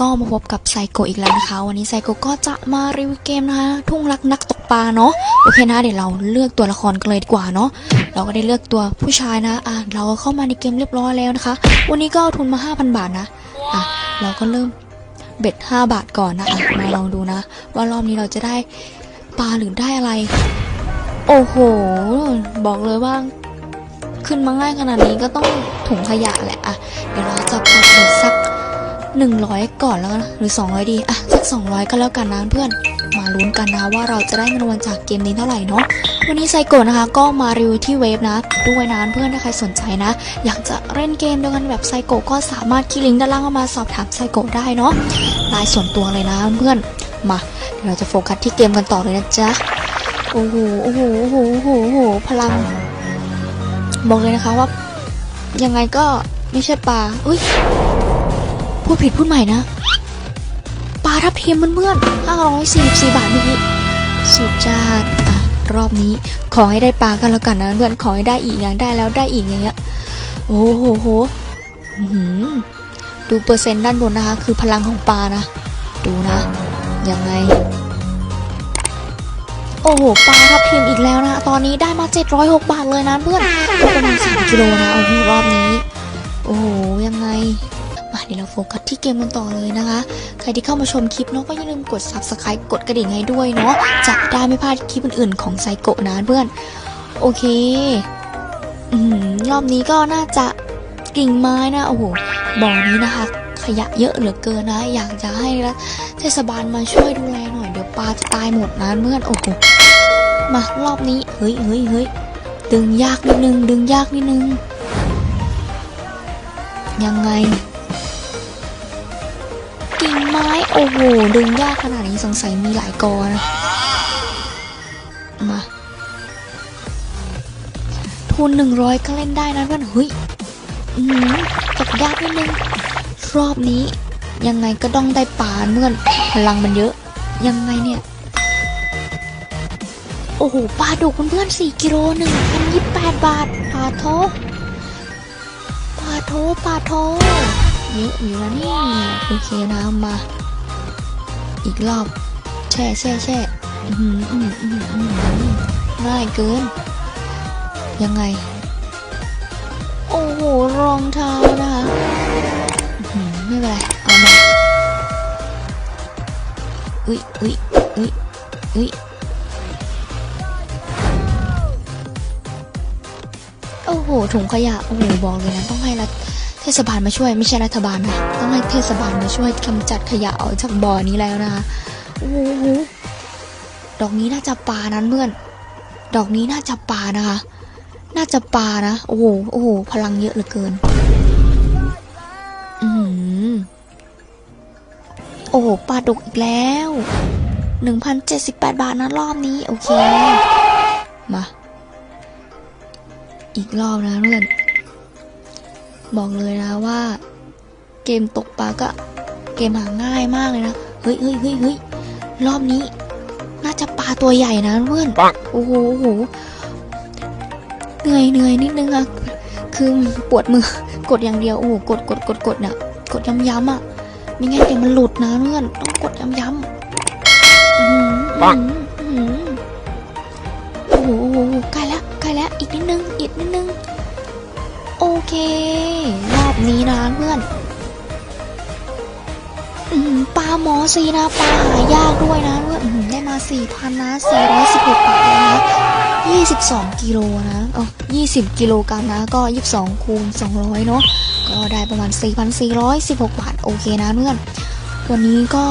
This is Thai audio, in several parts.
ก็มาพบกับไซโกอีกแล้วนะคะ วันนี้ไซโกก็จะมารีวิวเกมนะคะ ทุ่งรักนักตกปลาเนาะโอเคนะเดี๋ยวเราเลือกตัวละครกันเลยดีกว่าเนาะเราก็ได้เลือกตัวผู้ชายนะอะเราก็เข้ามาในเกมเรียบร้อยแล้วนะคะ วันนี้ก็ทุนมา 5,000 บาทนะอะเราก็เริ่มเบ็ด 5 บาทก่อนนะอะมาลองดูนะ ว่ารอบนี้เราจะได้ปลาหรือได้อะไร โอ้โห บอกเลยว่าขึ้นมาง่ายขนาดนี้ก็ต้องถุงขยะแหละอะเดี๋ยวเราจะปัดเบ็ดสัก หนึ่งร้อยก่อนแล้วหรือสองร้อยดี อะ สักสองร้อยก็แล้วกันนะเพื่อน มาลุ้นกันนะว่าเราจะได้เงินรางวัลจากเกมนี้เท่าไหร่เนาะ วันนี้ไซโกะนะคะ ก็มารีวิวที่เว็บนะ ด้วยนะเพื่อนถ้าใครสนใจนะ อยากจะเล่นเกมเดียวกันแบบไซโกะก็สามารถคลิกลิงก์ด้านล่างมาสอบถามไซโกะได้เนาะรายส่วนตัวเลยนะเพื่อน มาเดี๋ยวเราจะโฟกัสที่เกมกันต่อเลยนะจ๊ะ โอ้โห โอ้โห โอ้โห โอ้โห โอ้โห พลัง บอกเลยนะคะว่ายังไงก็ไม่ใช่ปลา อุ้ย พูดผิดพูดใหม่นะปลาทับเทียมเพื่อนๆ544 บาทเมื่อกี้สุดจัดอะรอบนี้ขอให้ได้ปลากันแล้วกันนะเพื่อนขอให้ได้อีกอย่างได้แล้วได้อีกอย่างเงี้ยโอ้โหโหดูเปอร์เซ็นต์ด้านบนนะคะ คือพลังของปลานะ ดูนะยังไง โอ้โหปลาทับเทียมอีกแล้วนะ ตอนนี้ได้มา 706 บาทเลยนะเพื่อนก็ประมาณ3กิโลนะโอ้โหรอบนี้ โอ้โหยังไง เดี๋ยวเราโฟกัสที่เกมกันต่อเลยนะคะ ใครที่เข้ามาชมคลิปเนาะก็อย่าลืมกด subscribe กดกระดิ่งให้ด้วยเนาะจะได้ไม่พลาดคลิปอื่นๆของไซโกะนะเพื่อน โอเคอืรอบนี้ก็น่าจะกิ่งไม้นะโอ้โหบ่อนี้นะคะ ขยะเยอะเหลือเกินนะ อยากจะให้รัฐเทศบาลมาช่วยดูแลหน่อยเดี๋ยวปลาจะตายหมดนะเพื่อนโอ้โหมารอบนี้เฮ้ยเฮ้ยเฮ้ยดึงยากนิดนึง ดึงยากนิดนึง ยังไง กิ่งไม้โอ้โหดึงยากขนาดนี้สงสัยมีหลายกอนะมาทุนหนึ่งร้อยก็เล่นได้นะเพื่อนเฮ้ยอืมตกยากนิดนึงรอบนี้ ยังไงก็ต้องได้ปลาเพื่อนพลังมันเยอะ ยังไงเนี่ยโอ้โหปลาดุกเพื่อนสี่กิโลหนึ่งพันยี่สิบแปดบาทปลาโทปลาโทปลาโท เยอะอยู่แล้วนี่โอเคนะมา อีกรอบ แช่แช่แช่ง่ายเกิน ยังไง โอ้โห รองเท้านะคะไม่เป็นไร เอามาอุ้ยอุ้ยอุ้ยอุ้ยโอ้โหถุงขยะ โอ้โห บอกเลยนะ ต้องให้รัฐ ศบาลมาช่วยไม่ใช่รัฐบาลนะต้องให้เทศบาลมาช่วยกำจัดขยะออกจากบ่อนี้แล้วนะคะโอ้โหดอกนี้น่าจะปลานั้นเพื่อน ดอกนี้น่าจะปลานะคะ น่าจะปลานะโอ้โหโอ้โหพลังเยอะเหลือเกิน อือหือโอ้โหปลาดุกอีกแล้วหนึ่งพันเจ็ดสิบแปดบาทนะรอบนี้ โอเค มา อีกรอบนะเพื่อน บอกเลยนะว่า เกมตกปลาก็เกมหาง่ายมากเลยนะ เฮ้ยเฮ้ยเฮ้ยเฮ้ยรอบนี้ น่าจะปลาตัวใหญ่นะเพื่อนปังโอ้โหโอ้โหเหนื่อยเหนื่อยนิดนึงอะคือปวดมือกดอย่างเดียวโอ้โหกดกดกดกดเนี่ยกดย้ำๆอะไม่งั้นเดี๋ยวมันหลุดนะเพื่อนต้องกดย้ำๆอื้อหือปังอื้อหือโอ้โหโอ้โหใกล้แล้วใกล้แล้วอีกนิดนึงอีกนิดนึง โอเค รอบนี้นะเพื่อนปลาหมอสีนะปลาหายากด้วยนะเพื่อนได้มาสี่พันนะสี่ร้อยสิบหกบาทนะยี่สิบสองกิโลนะอ๋อยี่สิบกิโลกรัมนะ ก็ยี่สิบสองคูณสองร้อยเนาะก็ได้ประมาณสี่พันสี่ร้อยสิบหกบาท โอเคนะเพื่อน วันนี้ก็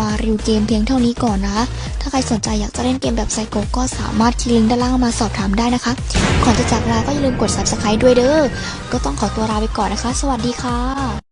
มารีวิวเกมเพียงเท่านี้ก่อนนะถ้าใครสนใจอยากจะเล่นเกมแบบไซโกก็สามารถคลิกลิงก์ด้านล่างมาสอบถามได้นะคะ ก่อนจะจากลาก็อย่าลืมกด subscribe ด้วยเด้อ ก็ต้องขอตัวลาไปก่อนนะคะ สวัสดีค่ะ